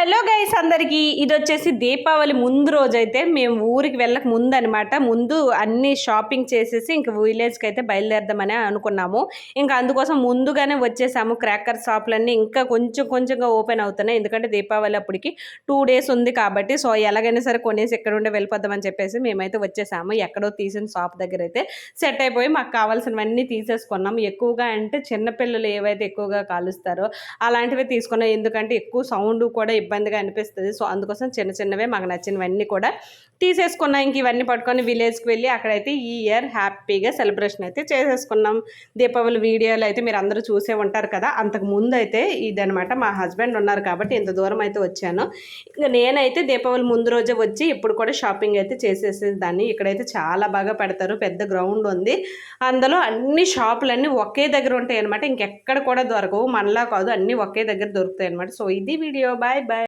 Hello guys అందరికి ఇది వచ్చేసి దీపావళి ముందు రోజు అయితే మేము ఊరికి వెళ్ళక ముందు అనమాట ముందు అన్ని షాపింగ్ చేసేసి ఇంకా విలేజ్కి అయితే బయలుదేరదామని అనుకున్నాము. ఇంకా అందుకోసం ముందుగానే వచ్చేసాము క్రాకర్ షాపులన్నీ ఇంకా కొంచెం కొంచెంగా ఓపెన్ అవుతున్నాయి. ఎందుకంటే దీపావళి అప్పటికి టూ డేస్ ఉంది కాబట్టి సో ఎలాగైనా సరే కొనేసి ఎక్కడ ఉండే వెళ్ళిపోదామని చెప్పేసి మేమైతే వచ్చేసాము. ఎక్కడో తీసిన షాప్ దగ్గర అయితే సెట్ అయిపోయి మాకు కావాల్సినవన్నీ తీసేసుకున్నాము. ఎక్కువగా అంటే చిన్నపిల్లలు ఏవైతే ఎక్కువగా కాలుస్తారో అలాంటివి తీసుకున్నాం ఎందుకంటే ఎక్కువ సౌండ్ కూడా ఇబ్బందిగా అనిపిస్తుంది. సో అందుకోసం చిన్న చిన్నవే మాకు నచ్చినవన్నీ కూడా తీసేసుకున్నాం. ఇంక ఇవన్నీ పట్టుకొని విలేజ్కి వెళ్ళి అక్కడైతే ఈ ఇయర్ హ్యాపీగా సెలబ్రేషన్ అయితే చేసేసుకున్నాం. దీపావళి వీడియోలు అయితే మీరు అందరూ చూసే ఉంటారు కదా. అంతకు ముందు అయితే ఇదనమాట మా హస్బెండ్ ఉన్నారు కాబట్టి ఇంత దూరం అయితే వచ్చాను. ఇంకా నేనైతే దీపావళి ముందు రోజే వచ్చి ఇప్పుడు కూడా షాపింగ్ అయితే చేసేసేదాన్ని. ఇక్కడైతే చాలా బాగా పెడతారు. పెద్ద గ్రౌండ్ ఉంది. అందులో అన్ని షాపులన్నీ ఒకే దగ్గర ఉంటాయి అనమాట ఇంకెక్కడ కూడా దొరకవు. మనలా కాదు. అన్నీ ఒకే దగ్గర దొరుకుతాయి అనమాట సో ఇది వీడియో. Bye bye.